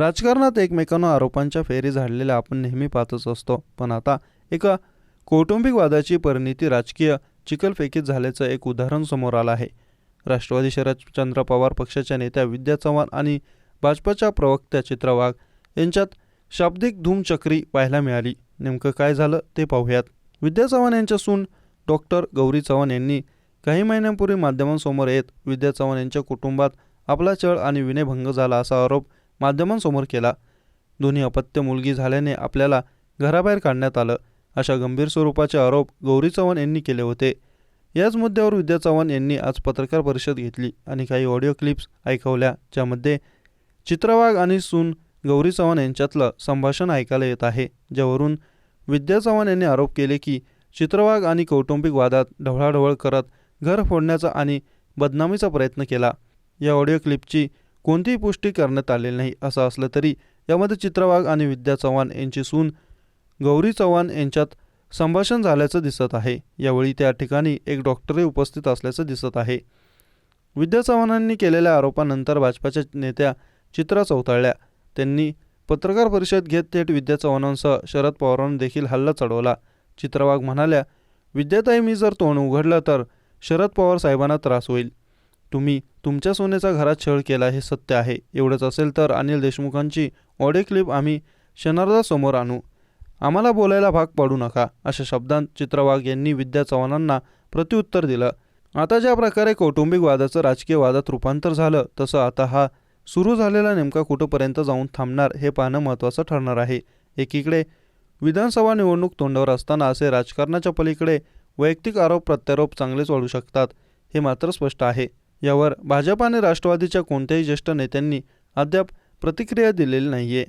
राजकारणात एकमेकांना आरोपांच्या फेरी झाडलेल्या आपण नेहमी पाहतच असतो. पण आता एका कौटुंबिक वादाची परिणिती राजकीय चिकलफेकीत झाल्याचं एक उदाहरण समोर आलं आहे. राष्ट्रवादी शरदचंद्र पवार पक्षाच्या नेत्या विद्या चव्हाण आणि भाजपच्या प्रवक्त्या चित्रा वाघ यांच्यात शाब्दिक धूमचक्री पाहायला मिळाली. नेमकं काय झालं ते पाहूयात. विद्या चव्हाण यांच्या सून डॉक्टर गौरी चव्हाण यांनी काही महिन्यांपूर्वी माध्यमांसमोर येत विद्या चव्हाण यांच्या कुटुंबात आपला छळ आणि विनयभंग झाला असा आरोप माध्यमांसमोर केला. दोन्ही अपत्य मुलगी झाल्याने आपल्याला घराबाहेर काढण्यात आलं अशा गंभीर स्वरूपाचे आरोप गौरी चव्हाण यांनी केले होते. याच मुद्द्यावर विद्या चव्हाण यांनी आज पत्रकार परिषद घेतली आणि काही ऑडिओ क्लिप्स ऐकवल्या ज्यामध्ये चित्रवाघ आणि सून गौरी चव्हाण यांच्यातलं संभाषण ऐकायला येत आहे ज्यावरून विद्या चव्हाण यांनी आरोप केले की चित्रवाघ आणि कौटुंबिक वादात ढवळाढवळ करत घर फोडण्याचा आणि बदनामीचा प्रयत्न केला. या ऑडिओ क्लिपची कोणतीही पुष्टी करण्यात आलेली नाही असं असलं तरी यामध्ये चित्रवाघ आणि विद्या चव्हाण यांची सून गौरी चव्हाण यांच्यात संभाषण झाल्याचं दिसत आहे. यावेळी त्या ठिकाणी एक डॉक्टरही उपस्थित असल्याचं दिसत आहे. विद्या चव्हाणांनी केलेल्या आरोपानंतर भाजपाच्या नेत्या चित्रा चौताळल्या. त्यांनी पत्रकार परिषद घेत थेट विद्या चव्हाणांसह शरद पवारांना देखील हल्ला चढवला. चित्रवाघ म्हणाल्या विद्याताई मी जर तोंड उघडलं तर शरद पवार साहेबांना त्रास होईल. तुम्ही तुमच्या सोन्याचा घरात छळ केला हे सत्य आहे. एवढंच असेल तर अनिल देशमुखांची ऑडिओ क्लिप आम्ही क्षणार्धासमोर आणू. आम्हाला बोलायला भाग पाडू नका अशा शब्दांत चित्रवाघ यांनी विद्या चव्हाणांना प्रत्युत्तर दिलं. आता ज्या प्रकारे कौटुंबिक वादाचं राजकीय वादात रूपांतर झालं तसं आता हा सुरू झालेला नेमका कुठंपर्यंत जाऊन थांबणार हे पाहणं महत्त्वाचं ठरणार आहे. एकीकडे विधानसभा निवडणूक तोंडावर असताना असे राजकारणाच्या पलीकडे वैयक्तिक आरोप प्रत्यारोप चांगलेच वाढू शकतात हे मात्र स्पष्ट आहे. यावर भाजप आणि राष्ट्रवादीच्या कोणत्याही ज्येष्ठ नेत्यांनी अद्याप प्रतिक्रिया दिलेली नाहीये.